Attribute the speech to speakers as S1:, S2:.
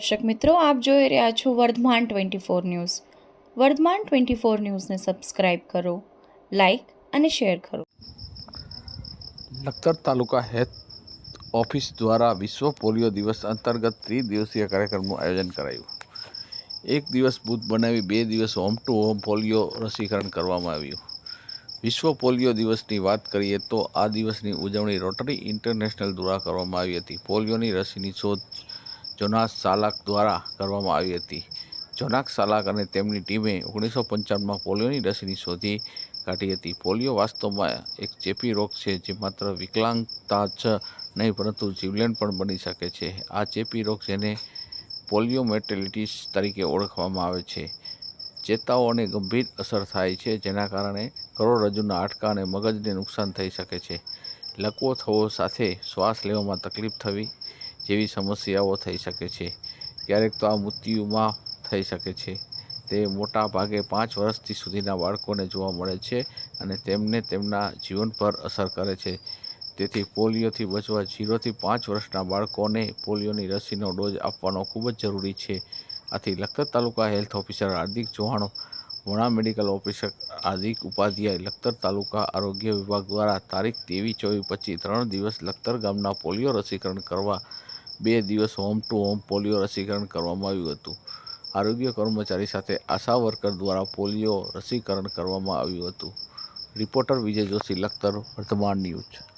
S1: દર્શક મિત્રો, આપ જોઈ રહ્યા છો Vardhaman twenty four news. Vardhaman twenty four ન્યૂઝને સબસ્ક્રાઇબ કરો, લાઇક અને શેર કરો.
S2: લખતર તાલુકા હેલ્થ ઓફિસ દ્વારા વિશ્વ પોલિયો દિવસ અંતર્ગત ત્રિદિવસીય કાર્યક્રમનું આયોજન કરાયું. એક દિવસ બૂથ બનાવી બે દિવસ હોમ ટુ હોમ પોલિયો રસીકરણ કરવામાં આવ્યું. વિશ્વ પોલિયો દિવસની વાત કરીએ તો આ દિવસની ઉજવણી રોટરી ઇન્ટરનેશનલ દ્વારા કરવામાં આવી હતી. પોલિયોની રસીની શોધ જોનાસ સાલાક દ્વારા કરવામાં આવી હતી. જોનાક સાલાક અને તેમની ટીમે ઓગણીસો પંચાવનમાં પોલિયોની રસીની શોધી કાઢી હતી. પોલિયો વાસ્તવમાં એક ચેપી રોગ છે જે માત્ર વિકલાંગતા જ નહીં, પરંતુ જીવલેણ પણ બની શકે છે. આ ચેપી રોગ જેને પોલિયોમેટેલિટીસ તરીકે ઓળખવામાં આવે છે. ચેતાઓને ગંભીર અસર થાય છે, જેના કારણે કરોડરજ્જુના હાડકા અને મગજને નુકસાન થઈ શકે છે. લકવો થવો સાથે શ્વાસ લેવામાં તકલીફ થવી જેવી સમસ્યાઓ થઈ શકે છે. ક્યારેક તો આ મૃત્યુમાં થઈ શકે છે. તે મોટા ભાગે પાંચ વર્ષથી સુધીના બાળકોને જોવા મળે છે અને તેમને તેમના જીવન પર અસર કરે છે. તેથી પોલિયોથી બચવા જીરોથી પાંચ વર્ષના બાળકોને પોલિયોની રસીનો ડોઝ આપવાનો ખૂબ જ જરૂરી છે. આથી લખતર તાલુકા હેલ્થ ઓફિસર હાર્દિક ચૌહાણ, વણા મેડિકલ ઓફિસર હાર્દિક ઉપાધ્યાય, લખતર તાલુકા આરોગ્ય વિભાગ દ્વારા તારીખ ત્રેવીસ ચોવીસ પચીસ ત્રણ દિવસ લખતર ગામના પોલિયો રસીકરણ કરવા બે દિવસ હોમ ટુ હોમ પોલિયો રસીકરણ કરવામાં આવ્યું હતું. આરોગ્ય કર્મચારી સાથે આશા વર્કર દ્વારા પોલિયો રસીકરણ કરવામાં આવ્યું હતું. રિપોર્ટર વિજય જોશી, લખતર વર્તમાન ન્યૂઝ.